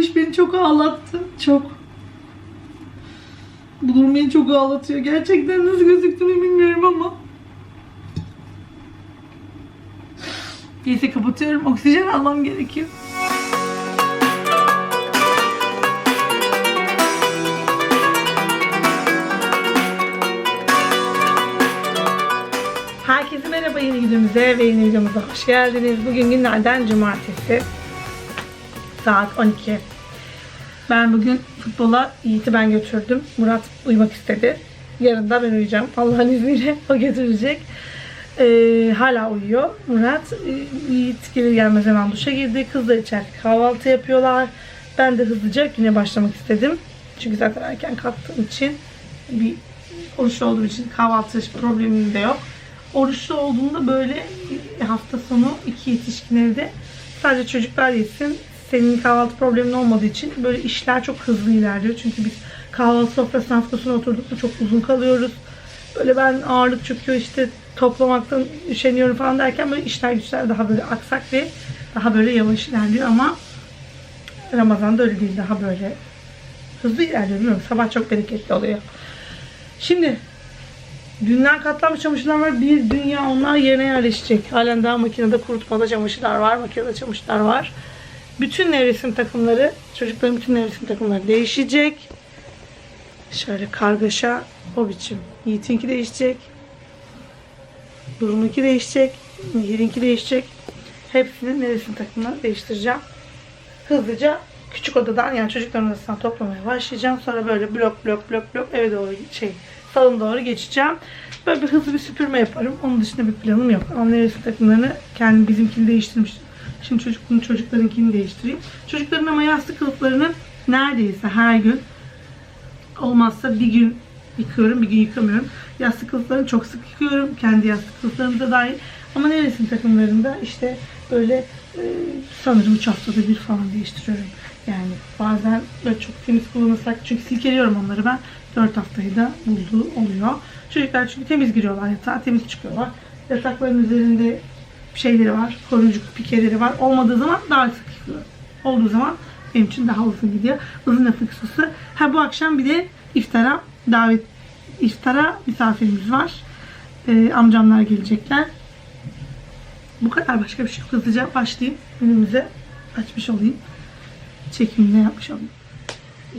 iş beni çok ağlattı. Çok. Bu durum beni çok ağlatıyor. Gerçekten nasıl gözüktüğümü bilmiyorum ama. Neyse kapatıyorum. Oksijen almam gerekiyor. Herkese merhaba yeni videomuza ve yeni videomuza hoş geldiniz. Bugün günlerden cumartesi. Saat 12. Ben bugün futbola Yiğit'i ben götürdüm. Murat uyumak istedi. Yarın da ben uyuyacağım. Allah'ın izniyle o götürecek. Ee, hala uyuyor Murat. Ee, Yiğit gelir gelmez hemen duşa girdi. Kızlar içeride kahvaltı yapıyorlar. Ben de hızlıca güne başlamak istedim. Çünkü zaten erken kalktığım için bir oruçlu olduğum için kahvaltı problemim de yok. Oruçlu olduğunda böyle hafta sonu iki yetişkin evde sadece çocuklar yesin. Senin kahvaltı problemin olmadığı için böyle işler çok hızlı ilerliyor. Çünkü biz kahvaltı sofrasına hafta sonu oturduk mu çok uzun kalıyoruz. Böyle ben ağırlık çöküyor işte toplamaktan üşeniyorum falan derken böyle işler güçler daha böyle aksak ve daha böyle yavaş ilerliyor ama Ramazan'da öyle değil daha böyle hızlı ilerliyor bilmiyorum. Sabah çok bereketli oluyor. Şimdi Dünden katlanmış çamaşırlar var. Bir dünya onlar yerine yerleşecek. Halen daha makinede kurutmada çamaşırlar var. Makinede çamaşırlar var. Bütün nevresim takımları, çocukların bütün nevresim takımları değişecek. Şöyle kargaşa o biçim. Yiğit'inki değişecek. Duru'nunki değişecek. Nehir'inki değişecek. Hepsinin nevresim takımını değiştireceğim. Hızlıca küçük odadan yani çocukların odasından toplamaya başlayacağım. Sonra böyle blok blok blok blok eve doğru şey salona doğru geçeceğim. Böyle bir hızlı bir süpürme yaparım. Onun dışında bir planım yok. Ama nevresim takımlarını kendi bizimkini değiştirmiştim. Şimdi çocuk bunu çocuklarınkini değiştireyim. Çocukların ama yastık kılıflarını neredeyse her gün olmazsa bir gün yıkıyorum, bir gün yıkamıyorum. Yastık kılıflarını çok sık yıkıyorum. Kendi yastık kılıflarım da dahil. Ama nevresim takımlarında işte böyle e, sanırım 3 haftada bir falan değiştiriyorum. Yani bazen böyle çok temiz kullanırsak çünkü silkeliyorum onları ben 4 haftayı da bulduğu oluyor. Çocuklar çünkü temiz giriyorlar yatağa, temiz çıkıyorlar. Yatakların üzerinde şeyleri var, koruyucu pikeleri var. Olmadığı zaman daha sık yıkıyorum. Olduğu zaman benim için daha uzun gidiyor. Uzun lafı kısası. Ha bu akşam bir de iftara davet iftara misafirimiz var. Ee, amcamlar gelecekler. Bu kadar başka bir şey yok. Hızlıca başlayayım. Önümüze açmış olayım. Çekimini yapmış olayım.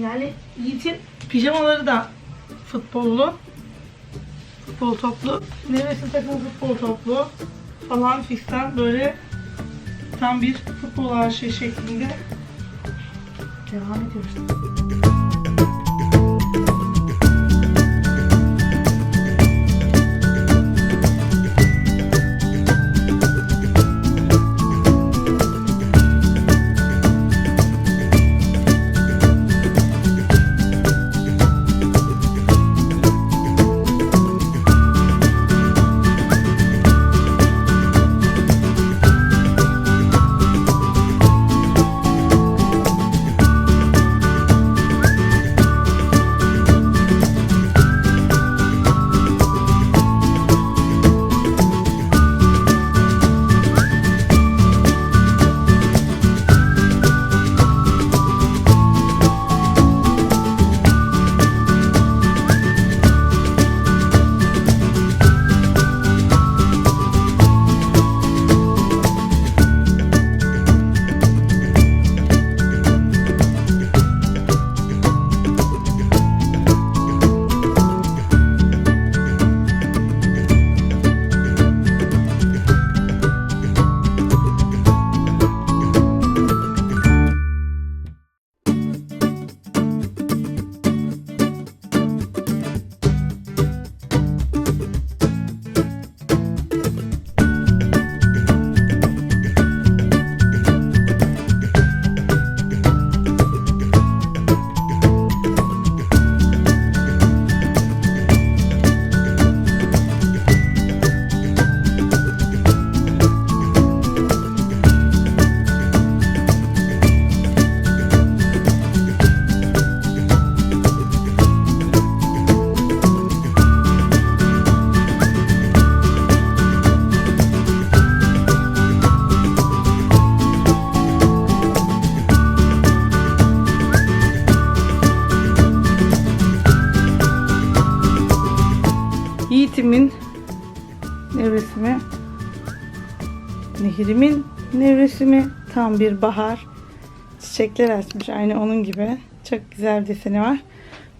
Yani Yiğit'in pijamaları da futbollu. Futbol toplu. Nevresim takımı futbol toplu. Falan fistan böyle tam bir futbol aşığı şeklinde devam ediyoruz. Yiğitimin nevresi mi? Nehirimin nevresi mi? Tam bir bahar. Çiçekler açmış aynı onun gibi. Çok güzel deseni var.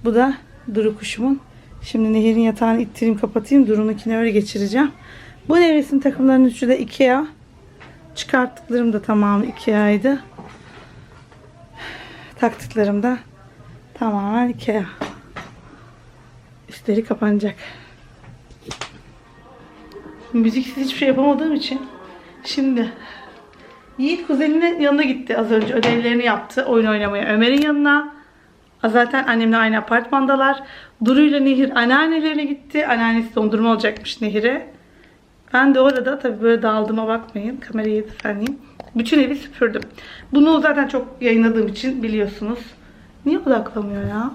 Bu da Duru kuşumun. Şimdi Nehir'in yatağını ittireyim kapatayım. Duru'nunkini öyle geçireceğim. Bu nevresim takımlarının üçü de Ikea. Çıkarttıklarım da tamamı Ikea'ydı. Taktıklarım da tamamen Ikea. Üstleri kapanacak. Müziksiz hiçbir şey yapamadığım için şimdi Yiğit kuzeninin yanına gitti az önce. Ödevlerini yaptı. Oyun oynamaya. Ömer'in yanına. Zaten annemle aynı apartmandalar. Duru ile Nehir anneannelerine gitti. Anneannesi dondurma olacakmış Nehir'e. Ben de orada tabii böyle dağıldığıma bakmayın. Kamerayı düzenleyeyim. Bütün evi süpürdüm. Bunu zaten çok yayınladığım için biliyorsunuz. Niye odaklamıyor ya?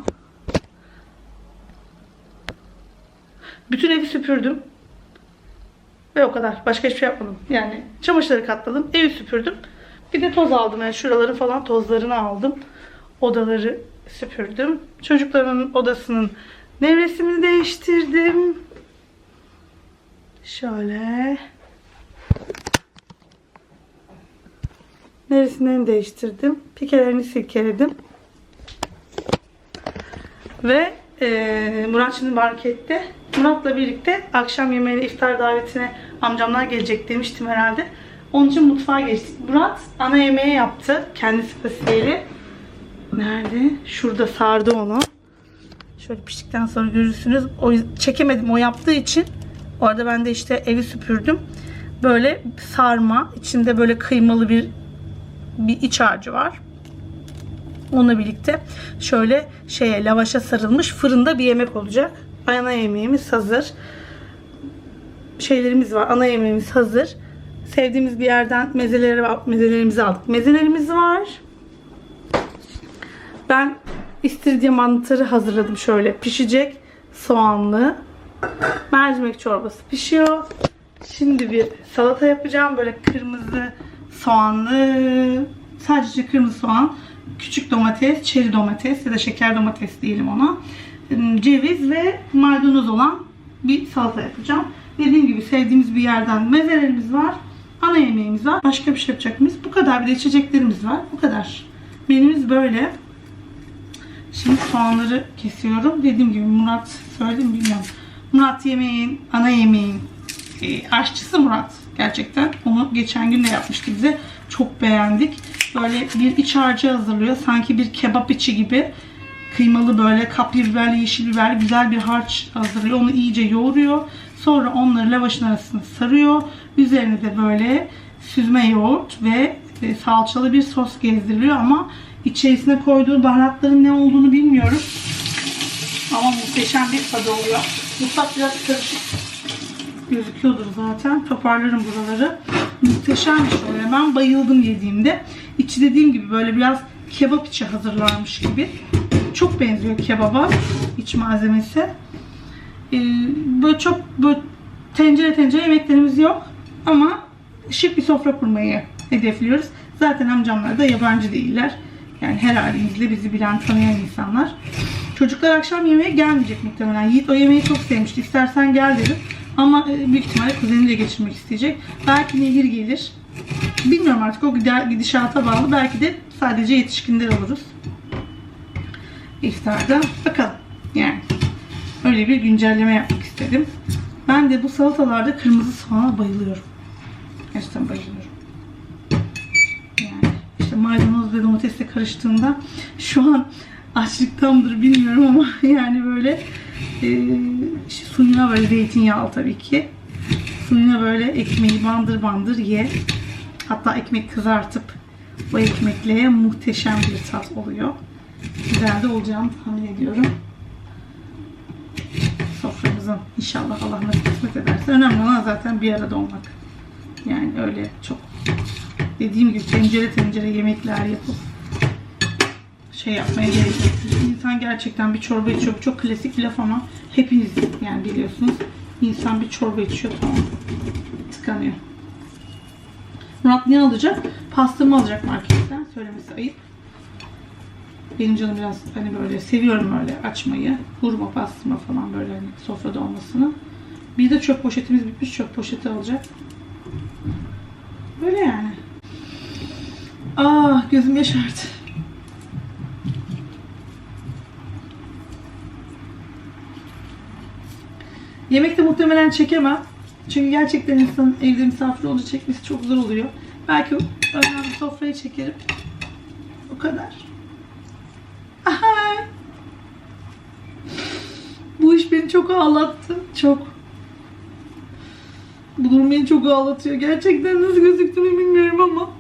Bütün evi süpürdüm. Ve o kadar. Başka hiçbir şey yapmadım. Yani çamaşırları katladım. Evi süpürdüm. Bir de toz aldım. Yani şuraların falan tozlarını aldım. Odaları süpürdüm. Çocukların odasının nevresimini değiştirdim. Şöyle. Neresinden değiştirdim. Pikelerini silkeledim. Ve eee Murat şimdi markette. Murat'la birlikte akşam yemeğine, iftar davetine amcamlar gelecek demiştim herhalde. Onun için mutfağa geçtik. Murat ana yemeği yaptı. Kendi spesiyeli. Nerede? Şurada sardı onu. Şöyle piştikten sonra görürsünüz. O çekemedim o yaptığı için. Orada ben de işte evi süpürdüm. Böyle sarma. içinde böyle kıymalı bir bir iç harcı var. Onunla birlikte şöyle şeye lavaşa sarılmış fırında bir yemek olacak. Ana yemeğimiz hazır. Şeylerimiz var. Ana yemeğimiz hazır. Sevdiğimiz bir yerden mezeleri mezelerimizi aldık. Mezelerimiz var. Ben istiridye mantarı hazırladım şöyle. Pişecek soğanlı. Mercimek çorbası pişiyor. Şimdi bir salata yapacağım. Böyle kırmızı soğanlı sadece kırmızı soğan, küçük domates, çeri domates ya da şeker domates diyelim ona. Ceviz ve maydanoz olan bir salata yapacağım. Dediğim gibi sevdiğimiz bir yerden mezelerimiz var. Ana yemeğimiz var. Başka bir şey yapacak mıyız? Bu kadar. Bir de içeceklerimiz var. Bu kadar. Menümüz böyle. Şimdi soğanları kesiyorum. Dediğim gibi Murat söyledim bilmiyorum. Murat yemeğin, ana yemeğin e, aşçısı Murat. Gerçekten onu geçen gün de yapmıştı bize. Çok beğendik. Böyle bir iç harcı hazırlıyor. Sanki bir kebap içi gibi. Kıymalı böyle kapya biberli, yeşil biberli güzel bir harç hazırlıyor. Onu iyice yoğuruyor. Sonra onları lavaşın arasına sarıyor. Üzerine de böyle süzme yoğurt ve e, salçalı bir sos gezdiriliyor ama içerisine koyduğu baharatların ne olduğunu bilmiyorum. Ama muhteşem bir tadı oluyor. Mutfak biraz karışık gözüküyordur zaten. Toparlarım buraları. Muhteşem bir şey. Ben bayıldım yediğimde. İçi dediğim gibi böyle biraz kebap içi hazırlanmış gibi. Çok benziyor kebaba iç malzemesi. Ee, böyle çok böyle tencere tencere yemeklerimiz yok. Ama şık bir sofra kurmayı hedefliyoruz. Zaten amcamlar da yabancı değiller. Yani her halimizle bizi bilen, tanıyan insanlar. Çocuklar akşam yemeğe gelmeyecek muhtemelen. Yiğit o yemeği çok sevmişti. İstersen gel dedim. Ama e, büyük ihtimalle kuzeniyle geçirmek isteyecek. Belki Nehir gelir. Bilmiyorum artık o gidişata bağlı. Belki de sadece yetişkinler oluruz. İftarda. Bakalım. Yani öyle bir güncelleme yapmak istedim. Ben de bu salatalarda kırmızı soğana bayılıyorum. Gerçekten bayılıyorum. Yani işte maydanoz ve domatesle karıştığında şu an açlıktan mıdır bilmiyorum ama yani böyle e, işte suyuna böyle zeytinyağlı tabii ki. Suyuna böyle ekmeği bandır bandır ye. Hatta ekmek kızartıp o ekmekle muhteşem bir tat oluyor. Güzel de olacağını tahmin ediyorum. Soframızın inşallah Allah nasip kısmet ederse. Önemli olan zaten bir arada olmak. Yani öyle çok dediğim gibi tencere tencere yemekler yapıp şey yapmaya gerek yok. İnsan gerçekten bir çorba içiyor. Çok klasik laf ama hepiniz yani biliyorsunuz. İnsan bir çorba içiyor tamam. Tıkanıyor. Murat ne alacak? Pastırma alacak marketten. Söylemesi ayıp. Benim canım biraz hani böyle seviyorum öyle açmayı. Hurma, pastırma falan böyle hani sofrada olmasını. Bir de çöp poşetimiz bitmiş. Çöp poşeti alacak. Böyle yani. Ah gözüm yaşardı. Yemekte muhtemelen çekemem. Çünkü gerçekten insanın evde misafir olunca çekmesi çok zor oluyor. Belki önden bir sofrayı çekerim. O kadar. Aha. Bu iş beni çok ağlattı. Çok. Bu durum beni çok ağlatıyor. Gerçekten nasıl gözüktüğümü bilmiyorum ama.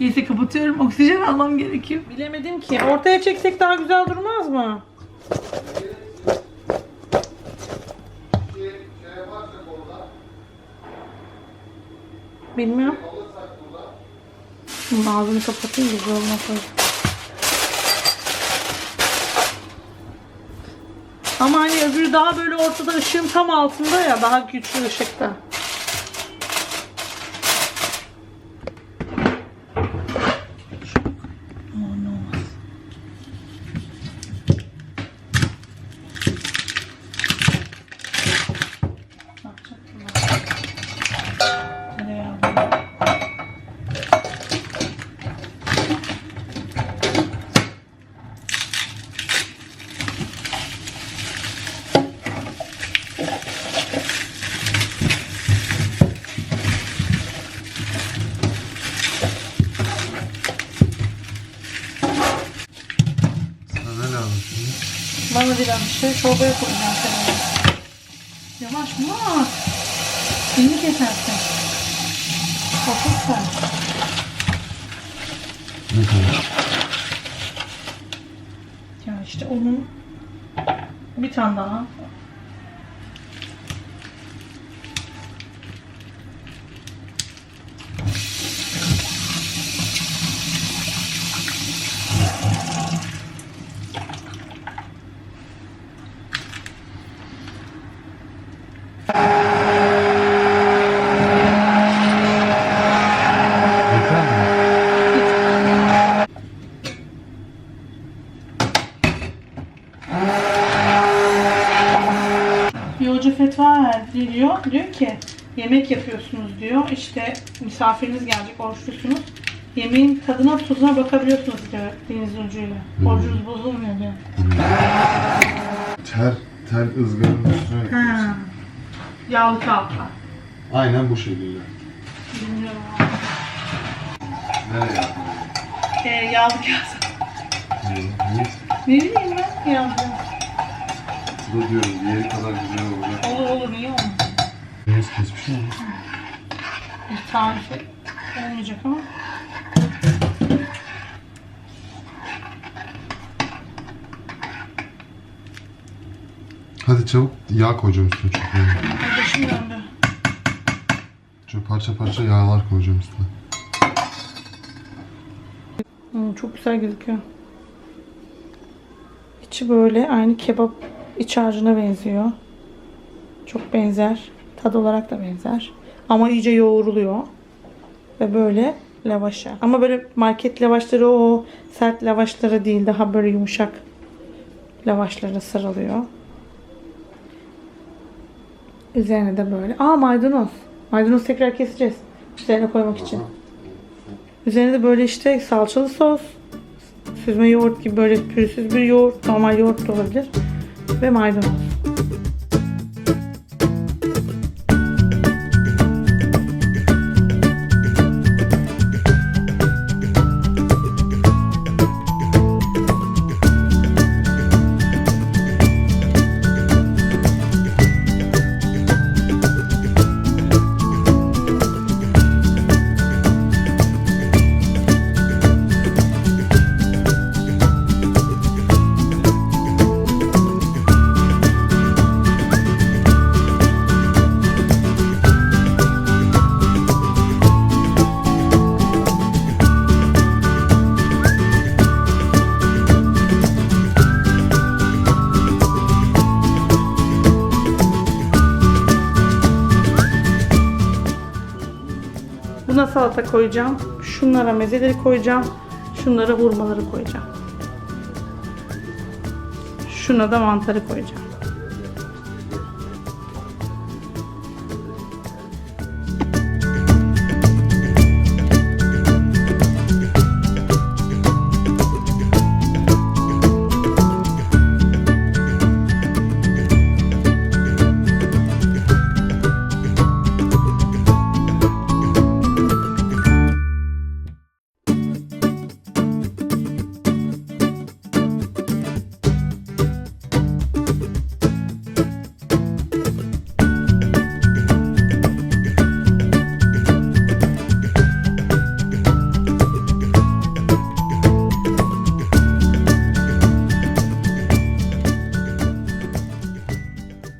Neyse kapatıyorum. Oksijen almam gerekiyor. Bilemedim ki. Ortaya çeksek daha güzel durmaz mı? Bilmiyorum. Bunun ağzını kapatayım da zoruna Ama hani öbürü daha böyle ortada ışığın tam altında ya daha güçlü ışıkta. Aman ne olmaz. Ne yapacaktım ben? Tereyağı var. Sana ne lazım şimdi? Bana bilen bir şey çorbaya koyacağım seni. Yavaş Murat. Beni kesersin. Kadar? Ya işte onun bir tane daha. Diyor. Ki yemek yapıyorsunuz diyor. İşte misafiriniz gelecek oruçlusunuz. Yemeğin tadına tuzuna bakabiliyorsunuz diyor denizin ucuyla. Orucunuz bozulmuyor diyor. Ter, tel ızgaranın üstüne Ha. Yağlı kağıtla. Aynen bu şekilde. Bilmiyorum. Nereye yapalım? Ee, yağlı kağıt. Niye? Ne bileyim ben yağlı Bu da diyorum diğeri kadar güzel olacak. Olur olur niye olmaz? Neyse kesmiş mi? Bir tarifi olmayacak ama. Hadi çabuk yağ koyacağım üstüne çok yani. Başım döndü. Şöyle parça parça yağlar koyacağım üstüne. Hmm, çok güzel gözüküyor. İçi böyle aynı kebap iç harcına benziyor. Çok benzer. Tad olarak da benzer. Ama iyice yoğruluyor. Ve böyle lavaşa. Ama böyle market lavaşları o sert lavaşları değil. Daha böyle yumuşak lavaşlara sarılıyor. Üzerine de böyle. Aa maydanoz. Maydanoz tekrar keseceğiz. Üzerine koymak için. Üzerine de böyle işte salçalı sos, süzme yoğurt gibi böyle pürüzsüz bir yoğurt, normal yoğurt da olabilir ve maydanoz. Buna salata koyacağım. Şunlara mezeleri koyacağım. Şunlara hurmaları koyacağım. Şuna da mantarı koyacağım.